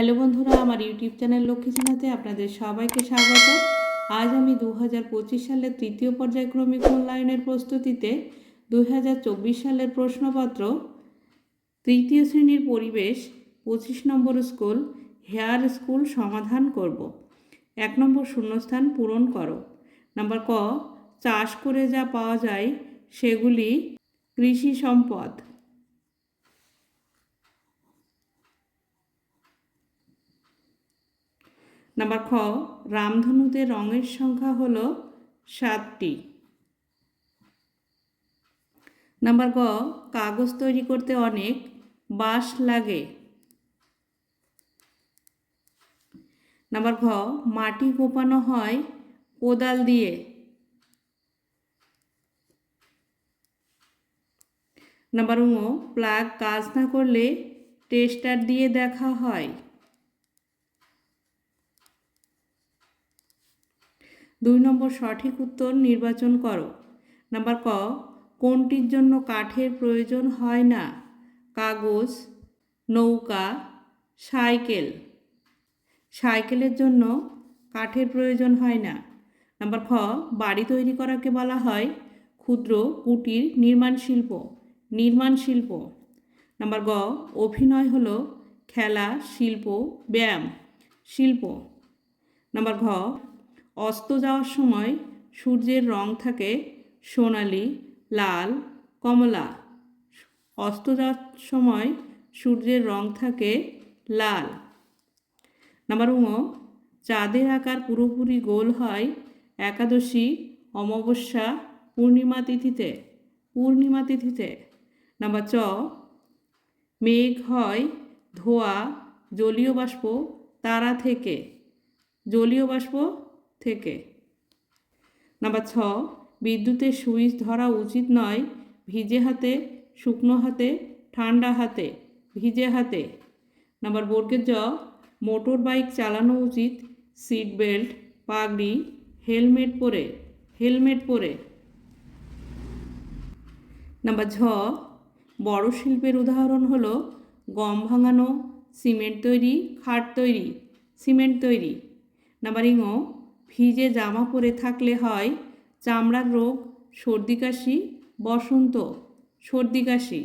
Hello বন্ধুরা, আমার YouTube channel Lakshmi চেনাতে আপনাদের সবাইকে স্বাগত। আজ আমি দু হাজার পঁচিশ সালের তৃতীয় পর্যায়ক্রমিক মূল্যায়নের প্রস্তুতিতে দু হাজার চব্বিশ সালের প্রশ্নপত্র, তৃতীয় শ্রেণির পরিবেশ, পঁচিশ নম্বর স্কুল, হেয়ার স্কুল সমাধান করব। এক নম্বর শূন্যস্থান পূরণ করো। নাম্বার ক, চাষ করে যা পাওয়া যায় সেগুলি কৃষি সম্পদ। নাম্বার খ রামধনুতে রঙের সংখ্যা হল সাতটি। নাম্বার গ কাগজ তৈরি করতে অনেক বাঁশ লাগে। নাম্বার ঘ মাটি কোপানো হয় কোদাল দিয়ে। নাম্বার ঙ প্লাগ কাজ না করলে টেস্টার দিয়ে দেখা হয়। দুই নম্বর সঠিক উত্তর নির্বাচন করো। নাম্বার ক, কোনটির জন্য কাঠের প্রয়োজন হয় না? কাগজ, নৌকা, সাইকেল। সাইকেলের জন্য কাঠের প্রয়োজন হয় না। নাম্বার খ, বাড়ি তৈরি করাকে বলা হয় ক্ষুদ্র কুটির নির্মাণ শিল্প নির্মাণ শিল্প। নাম্বার গ, অভিনয় হলো খেলা, শিল্প, ব্যায়াম, শিল্প। নাম্বার ঘ অস্ত যাওয়ার সময় সূর্যের রং থাকে সোনালি, লাল, কমলা। অস্ত যাওয়ার সময় সূর্যের রং থাকে লাল। নাম্বার ঙ চাঁদের আকার পুরোপুরি গোল হয় একাদশী, অমাবস্যা, পূর্ণিমা তিথিতে পূর্ণিমা তিথিতে। নাম্বার চ, মেঘ হয় ধোয়া, জলীয় বাষ্প, তারা থেকে। জলীয় বাষ্প থেকে। নাম্বার ছ বিদ্যুতের সুইচ ধরা উচিত নয়, ভিজে হাতে, শুকনো হাতে, ঠান্ডা হাতে, ভিজে হাতে। নাম্বার বর্গের জ, মোটর বাইক চালানো উচিত, সিট বেল্ট, পাগড়ি, হেলমেট পরে হেলমেট পরে। নাম্বার ঝ, বড় শিল্পের উদাহরণ হলো গম ভাঙানো, সিমেন্ট তৈরি, খাট তৈরি, সিমেন্ট তৈরি। নাম্বার ইঙ ভিজে জামা পরে থাকলে হয়, চামড়ার রোগ, সর্দি কাশি, বসন্ত, সর্দি কাশি।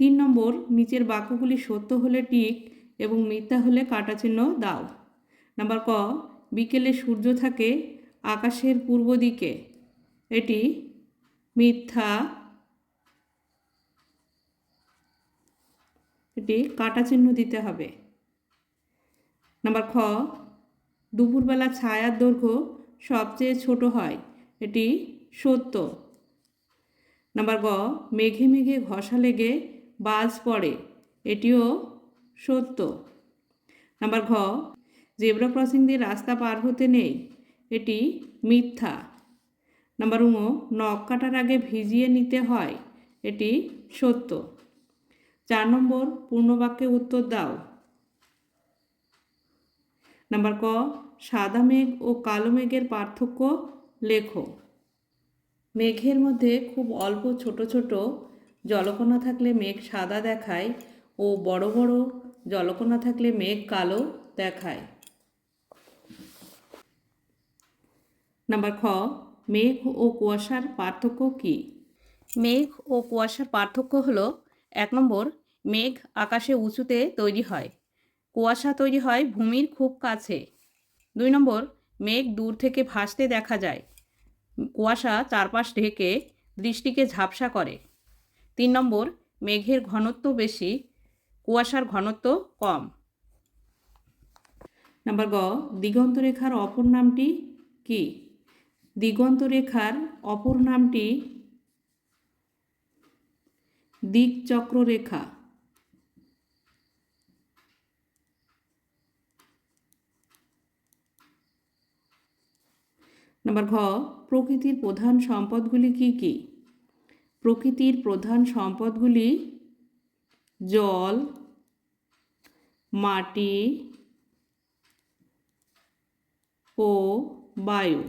তিন নম্বর, নিচের বাক্যগুলি সত্য হলে টিক এবং মিথ্যা হলে কাটা চিহ্ন দাও। নাম্বার ক, বিকেলে সূর্য থাকে আকাশের পূর্ব দিকে। এটি মিথ্যা, এটি কাটা চিহ্ন দিতে হবে। নাম্বার খ দুপুরবেলা ছায়ার দৈর্ঘ্য সবচেয়ে ছোট হয়, এটি সত্য। নাম্বার গ, মেঘে মেঘে ঘষা লেগে বাজ পড়ে, এটিও সত্য। নাম্বার ঘ, জেব্রা ক্রসিং দিয়ে রাস্তা পার হতে নেই, এটি মিথ্যা। নাম্বার উঙ নখ কাটার আগে ভিজিয়ে নিতে হয়, এটি সত্য। চার নম্বর, পূর্ণবাক্যে উত্তর দাও। নাম্বার ক, সাদা মেঘ ও কালো মেঘের পার্থক্য লেখো। মেঘের মধ্যে খুব অল্প ছোট ছোট জলকণা থাকলে মেঘ সাদা দেখায় ও বড় বড় জলকণা থাকলে মেঘ কালো দেখায়। নাম্বার খ, মেঘ ও কুয়াশার পার্থক্য কী? মেঘ ও কুয়াশার পার্থক্য হলো, এক নম্বর, মেঘ আকাশে উঁচুতে তৈরি হয়। কুয়াশা তৈরি হয় ভূমির খুব কাছে। দুই নম্বর, মেঘ দূর থেকে ভাসতে দেখা যায়। কুয়াশা চারপাশ ঢেকে দৃষ্টিকে ঝাপসা করে। তিন নম্বর, মেঘের ঘনত্ব বেশি, কুয়াশার ঘনত্ব কম। নাম্বার গ, দিগন্তরেখার অপর নামটি কি? দিগন্তরেখার অপর নামটি দিকচক্র রেখা নাম্বার ঘ প্রকৃতির প্রধান সম্পদগুলি কি কি? প্রকৃতির প্রধান সম্পদগুলি জল, মাটি ও বায়ু।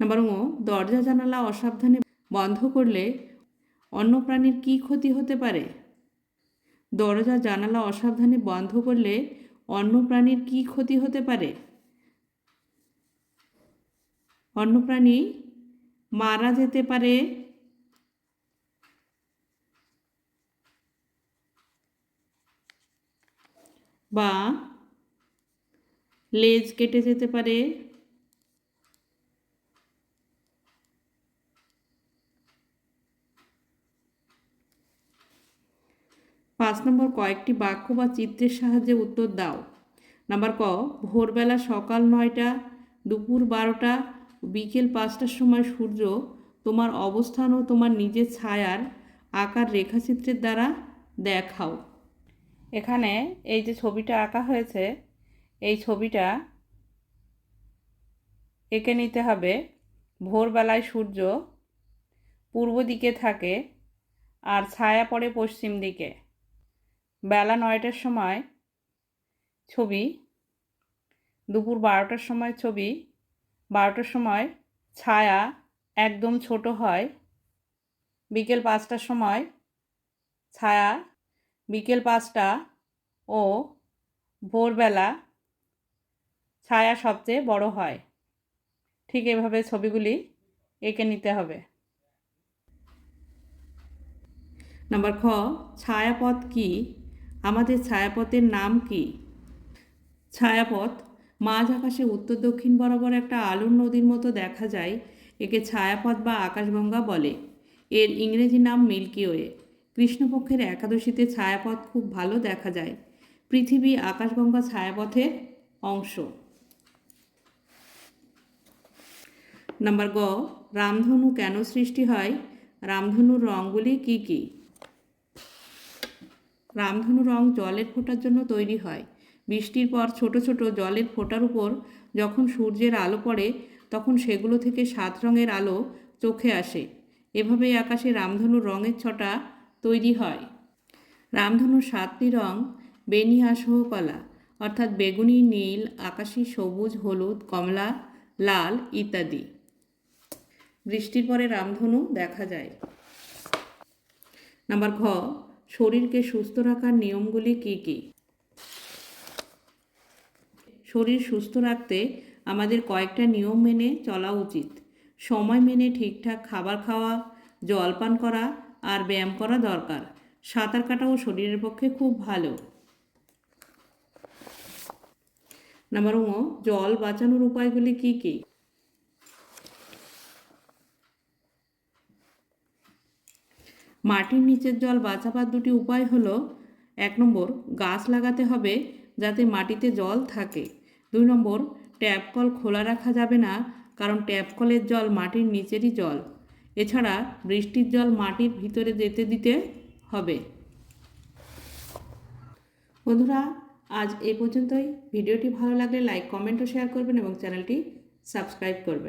নাম্বার ও, দরজা জানালা অসাবধানে বন্ধ করলে অন্য প্রাণীর কী ক্ষতি হতে পারে? দরজা, জানালা অসাবধানে বন্ধ করলে অন্য প্রাণীর কী ক্ষতি হতে পারে? অন্য প্রাণী মারা যেতে পারে। বা লেজ কেটে যেতে পারে। পাঁচ নম্বর কয়েকটি বাক্য বা চিত্রের সাহায্যে উত্তর দাও। নাম্বার ক, ভোরবেলা সকাল নয়টা, দুপুর বারোটা, বিকেল পাঁচটার সময় সূর্য তোমার অবস্থান ও তোমার নিজের ছায়ার আকার রেখাচিত্রের দ্বারা দেখাও। এখানে এই যে ছবিটা আঁকা হয়েছে, এই ছবিটা এঁকে নিতে হবে। ভোরবেলায় সূর্য পূর্ব দিকে থাকে আর ছায়া পড়ে পশ্চিম দিকে। বেলা নয়টার সময় ছবি, দুপুর বারোটার সময় ছবি, বারোটার সময় ছায়া একদম ছোট হয়, বিকেল পাঁচটার সময় ছায়া, বিকেল পাঁচটা ও ভোরবেলা ছায়া সবচেয়ে বড় হয়। ঠিক এভাবে ছবিগুলি এঁকে নিতে হবে। নাম্বার খ, ছায়াপথ কি? আমাদের ছায়াপথের নাম কি? ছায়াপথ, মাঝ আকাশে উত্তর দক্ষিণ বরাবর একটা আলোর নদীর মতো দেখা যায়, একে ছায়াপথ বা আকাশগঙ্গা বলে। এর ইংরেজি নাম মিল্কি ওয়ে। কৃষ্ণপক্ষের একাদশীতে ছায়াপথ খুব ভালো দেখা যায়। পৃথিবী আকাশগঙ্গা ছায়াপথের অংশ। নাম্বার গ, রামধনু কেন সৃষ্টি হয়? রামধনুর রঙগুলি কি কি? রামধনু রং জলের ফোঁটার জন্য তৈরি হয়। বৃষ্টির পর ছোট ছোট জলের ফোঁটার উপর যখন সূর্যের আলো পড়ে, তখন সেগুলো থেকে সাত রঙের আলো চোখে আসে। এভাবেই আকাশে রামধনুর রঙের ছটা তৈরি হয়। রামধনুর সাতটি রং বেনিয়াসহ কলা অর্থাৎ বেগুনি, নীল, আকাশি, সবুজ, হলুদ, কমলা, লাল ইত্যাদি। বৃষ্টির পরে রামধনু দেখা যায়। নাম্বার ঘ শরীরকে সুস্থ রাখার নিয়মগুলি কি কি? শরীর সুস্থ রাখতে আমাদের কয়েকটা নিয়ম মেনে চলা উচিত। সময় মেনে ঠিকঠাক খাবার খাওয়া, জল পান করা আর ব্যায়াম করা দরকার। সাঁতার কাটাও শরীরের পক্ষে খুব ভালো। নাম্বার ও জল বাঁচানোর উপায়গুলি কি কি? মাটির নিচের জল বাঁচাবার দুটি উপায় হলো, এক নম্বর, গাছ লাগাতে হবে যাতে মাটিতে জল থাকে। দুই নম্বর, ট্যাপ কল খোলা রাখা যাবে না, কারণ ট্যাপ কলের জল মাটির নিচেরই জল। এছাড়া বৃষ্টির জল মাটির ভিতরে যেতে দিতে হবে। বন্ধুরা, আজ এই পর্যন্তই। ভিডিওটি ভালো লাগলে লাইক, কমেন্ট ও শেয়ার করবেন এবং চ্যানেলটি সাবস্ক্রাইব করবেন।